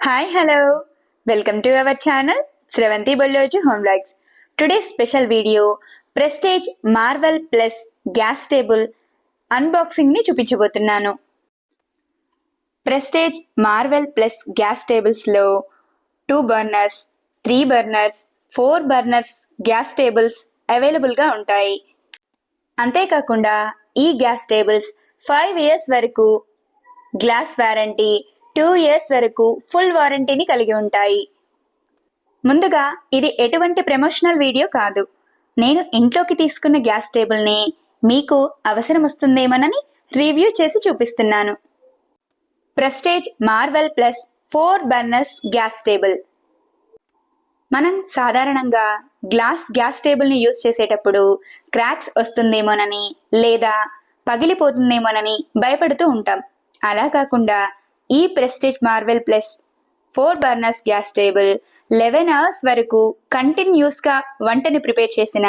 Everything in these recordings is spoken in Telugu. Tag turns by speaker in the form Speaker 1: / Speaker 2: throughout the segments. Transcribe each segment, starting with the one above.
Speaker 1: Hi hello welcome to our channel Sravanthi Bolloju home blogs today special video Prestige Marvel plus gas table అన్బాక్సింగ్ని చూపించబోతున్నాను. Prestige Marvel plus gas టేబుల్స్లో two burners three burners four burners gas tables అవైలబుల్గా ఉంటాయి. అంతేకాకుండా ఈ గ్యాస్ టేబుల్స్ ఫైవ్ ఇయర్స్ వరకు గ్లాస్ వారంటీ టూ ఇయర్స్ వరకు ఫుల్ వారంటీని కలిగి ఉంటాయి. ముందుగా ఇది ఎటువంటి ప్రమోషనల్ వీడియో కాదు. నేను ఇంట్లోకి తీసుకున్న గ్యాస్ టేబుల్ని మీకు అవసరం వస్తుందేమోనని రివ్యూ చేసి చూపిస్తున్నాను. Prestige Marvel plus four burners gas table. మనం సాధారణంగా గ్లాస్ గ్యాస్ టేబుల్ని యూజ్ చేసేటప్పుడు క్రాక్స్ వస్తుందేమోనని లేదా పగిలిపోతుందేమోనని భయపడుతూ ఉంటాం. అలా కాకుండా ఈ Prestige Marvel plus four burners gas table eleven hours వరకు కంటిన్యూస్గా వంటని ప్రిపేర్ చేసిన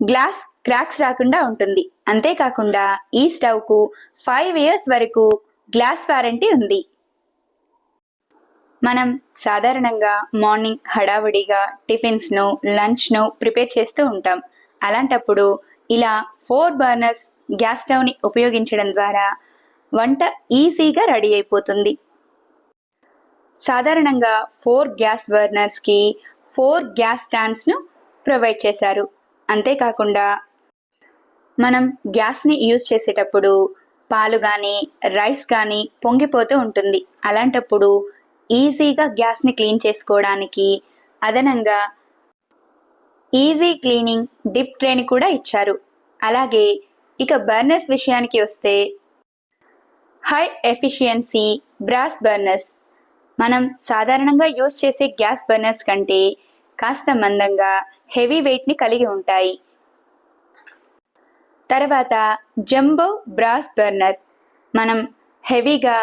Speaker 1: గ్లాస్ క్రాక్స్ రాకుండా ఉంటుంది. అంతేకాకుండా ఈ స్టవ్కు ఫైవ్ ఇయర్స్ వరకు గ్లాస్ వారంటీ ఉంది. మనం సాధారణంగా మార్నింగ్ హడావుడిగా టిఫిన్స్ను లంచ్ను ప్రిపేర్ చేస్తూ ఉంటాం. అలాంటప్పుడు ఇలా ఫోర్ బర్నర్స్ గ్యాస్ స్టవ్ని ఉపయోగించడం ద్వారా వంట ఈజీగా రెడీ అయిపోతుంది. సాధారణంగా ఫోర్ గ్యాస్ బర్నర్స్కి ఫోర్ గ్యాస్ స్టాండ్స్ను ప్రొవైడ్ చేశారు. అంతేకాకుండా మనం గ్యాస్ని యూజ్ చేసేటప్పుడు పాలు కానీ రైస్ కానీ పొంగిపోతూ ఉంటుంది. అలాంటప్పుడు ఈజీగా గ్యాస్ని క్లీన్ చేసుకోవడానికి అదనంగా ఈజీ క్లీనింగ్ డిప్ ట్రేని కూడా ఇచ్చారు. అలాగే ఇక బర్నర్స్ విషయానికి వస్తే హై ఎఫిషియన్సీ బ్రాస్ బర్నర్స్. మనం సాధారణంగా యూజ్ చేసే గ్యాస్ బర్నర్స్ కంటే కాస్త మందంగా హెవీ వెయిట్ని కలిగి ఉంటాయి. తర్వాత జంబో బ్రాస్ బర్నర్. మనం హెవీగా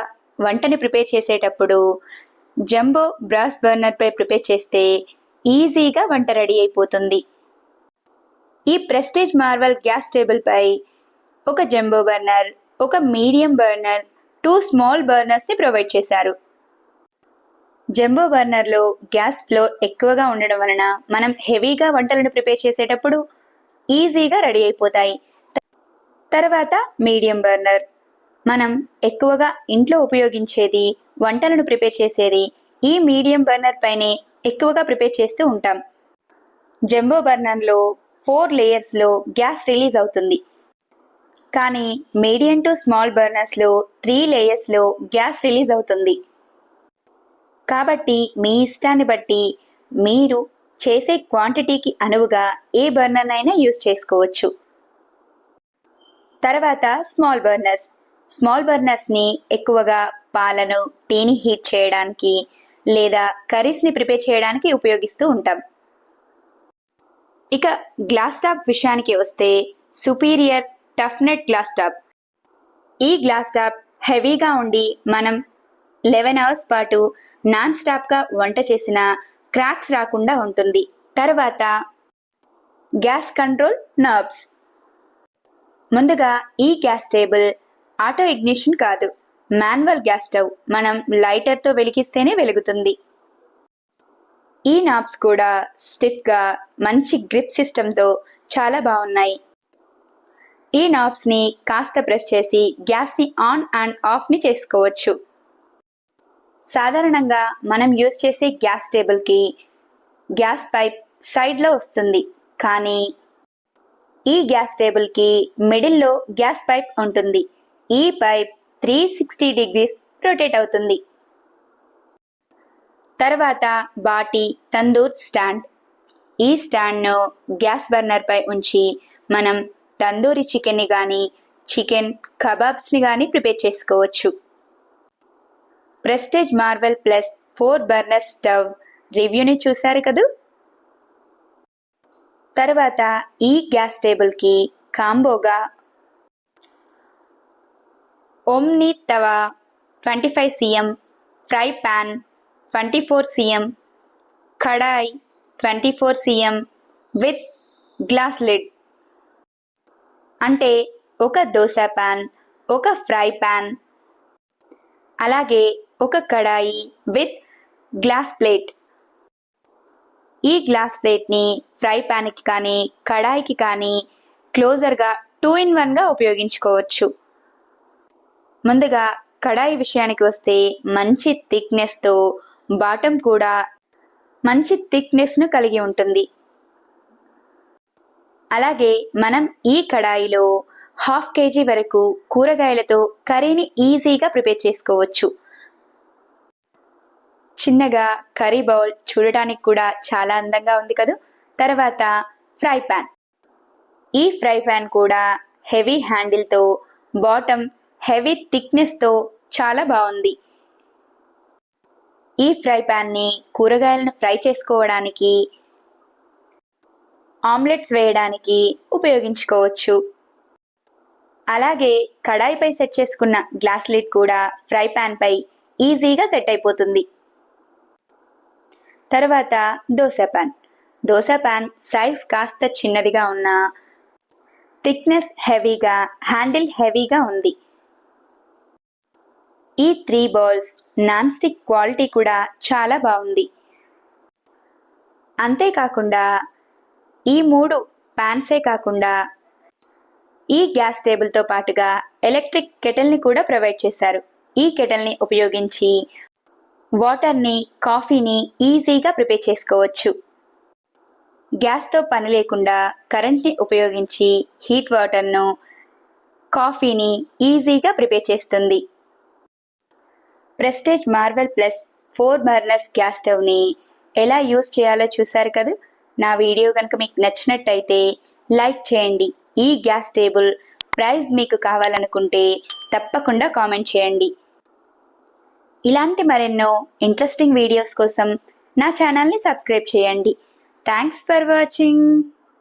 Speaker 1: వంటని ప్రిపేర్ చేసేటప్పుడు జంబో బ్రాస్ బర్నర్పై ప్రిపేర్ చేస్తే ఈజీగా వంట రెడీ అయిపోతుంది. ఈ ప్రెస్టేజ్ మార్వల్ గ్యాస్ టేబుల్పై ఒక జంబో బర్నర్ ఒక మీడియం బర్నర్ టూ స్మాల్ బర్నర్స్ని ప్రొవైడ్ చేశారు. జంబో బర్నర్లో గ్యాస్ ఫ్లో ఎక్కువగా ఉండడం వలన మనం హెవీగా వంటలను ప్రిపేర్ చేసేటప్పుడు ఈజీగా రెడీ అయిపోతాయి. తర్వాత మీడియం బర్నర్. మనం ఎక్కువగా ఇంట్లో ఉపయోగించేది వంటలను ప్రిపేర్ చేసేది ఈ మీడియం బర్నర్ పైనే ఎక్కువగా ప్రిపేర్ చేస్తూ ఉంటాం. జంబో బర్నర్లో ఫోర్ లేయర్స్లో గ్యాస్ రిలీజ్ అవుతుంది. కానీ మీడియం టు స్మాల్ బర్నర్స్లో త్రీ లేయర్స్లో గ్యాస్ రిలీజ్ అవుతుంది. కాబట్టి మీ ఇష్టాన్ని బట్టి మీరు చేసే క్వాంటిటీకి అనువుగా ఏ బర్నర్నైనా యూస్ యూజ్ చేసుకోవచ్చు. తర్వాత స్మాల్ బర్నర్స్. స్మాల్ బర్నర్స్ని ఎక్కువగా పాలను టీని హీట్ చేయడానికి లేదా కర్రీస్ని ప్రిపేర్ చేయడానికి ఉపయోగిస్తూ ఉంటాం. ఇక గ్లాస్ టాప్ విషయానికి వస్తే సుపీరియర్ టఫ్నెట్ గ్లాస్ టాప్. ఈ గ్లాస్ టాప్ హెవీగా ఉండి మనం లెవెన్ అవర్స్ పాటు నాన్ స్టాప్గా వంట చేసిన క్రాక్స్ రాకుండా ఉంటుంది. తర్వాత గ్యాస్ కంట్రోల్ నర్బ్స్ ముందుగా ఈ గ్యాస్ టేబుల్ ఆటో ఇగ్నిషన్ కాదు మాన్యువల్ గ్యాస్ స్టవ్ మనం లైటర్తో వెలిగిస్తేనే వెలుగుతుంది. ఈ నాబ్స్ కూడా స్టిఫ్గా మంచి గ్రిప్ సిస్టంతో చాలా బాగున్నాయి. ఈ నాబ్స్ని కాస్త ప్రెస్ చేసి గ్యాస్ని ఆన్ అండ్ ఆఫ్ని చేసుకోవచ్చు. సాధారణంగా మనం యూజ్ చేసే గ్యాస్ టేబుల్కి గ్యాస్ పైప్ సైడ్లో వస్తుంది. కానీ ఈ గ్యాస్ టేబుల్కి మిడిల్లో గ్యాస్ పైప్ ఉంటుంది. ఈ pipe three sixty degrees rotate అవుతుంది. తర్వాత బాటి తందూర్ స్టాండ్. ఈ స్టాండ్ను గ్యాస్ బర్నర్పై ఉంచి మనం తందూరి చికెన్ని కానీ చికెన్ కబాబ్స్ని కానీ ప్రిపేర్ చేసుకోవచ్చు. Prestige Marvel plus four burner stove రివ్యూని చూశారు కదూ? తర్వాత ఈ గ్యాస్ టేబుల్కి కాంబోగా Omni tawa twenty five CM fry pan twenty four CM kadai twenty four CM with glass lid. అంటే ఒక దోశ ప్యాన్ ఒక ఫ్రై ప్యాన్ అలాగే ఒక కడాయి విత్ గ్లాస్ ప్లేట్. ఈ గ్లాస్ ప్లేట్ని ఫ్రై ప్యాన్కి కానీ కడాయికి కానీ క్లోజర్గా టూ ఇన్ వన్గా ఉపయోగించుకోవచ్చు. ముందుగా కడాయి విషయానికి వస్తే మంచి థిక్నెస్తో బాటం కూడా మంచి థిక్నెస్ను కలిగి ఉంటుంది. అలాగే మనం ఈ కడాయిలో హాఫ్ కేజీ వరకు కూరగాయలతో కర్రీని ఈజీగా ప్రిపేర్ చేసుకోవచ్చు. చిన్నగా కర్రీ బౌల్ చూడటానికి కూడా చాలా అందంగా ఉంది కదా? తర్వాత ఫ్రై ప్యాన్. ఈ ఫ్రై ప్యాన్ కూడా హెవీ హ్యాండిల్తో బాటమ్ హెవీ థిక్నెస్తో చాలా బాగుంది. ఈ ఫ్రై ప్యాన్ని కూరగాయలను ఫ్రై చేసుకోవడానికి ఆమ్లెట్స్ వేయడానికి ఉపయోగించుకోవచ్చు. అలాగే కడాయిపై సెట్ చేసుకున్న గ్లాస్ లిడ్ కూడా ఫ్రై పై ఈజీగా సెట్ అయిపోతుంది. తర్వాత dosa pan. Dosa pan size కాస్త చిన్నదిగా ఉన్న థిక్నెస్ హెవీగా హ్యాండిల్ హెవీగా ఉంది. ఈ three balls non stick quality కూడా చాలా బాగుంది. అంతేకాకుండా ఈ మూడు ప్యాన్సే కాకుండా ఈ గ్యాస్ టేబుల్తో పాటుగా ఎలక్ట్రిక్ కెటల్ని కూడా ప్రొవైడ్ చేశారు. ఈ కెటల్ని ఉపయోగించి వాటర్ని కాఫీని ఈజీగా ప్రిపేర్ చేసుకోవచ్చు. గ్యాస్తో పని లేకుండా కరెంట్ని ఉపయోగించి హీట్ వాటర్ను కాఫీని ఈజీగా ప్రిపేర్ చేస్తుంది. Prestige Marvel plus four burners gas స్టవ్ని ఎలా యూస్ చేయాలో చూశారు కదా? నా వీడియో కనుక మీకు నచ్చినట్టయితే లైక్ చేయండి. ఈ గ్యాస్ టేబుల్ ప్రైజ్ మీకు కావాలనుకుంటే తప్పకుండా కామెంట్ చేయండి. ఇలాంటి మరెన్నో ఇంట్రెస్టింగ్ వీడియోస్ కోసం నా ఛానల్ని సబ్స్క్రైబ్ చేయండి. Thanks for watching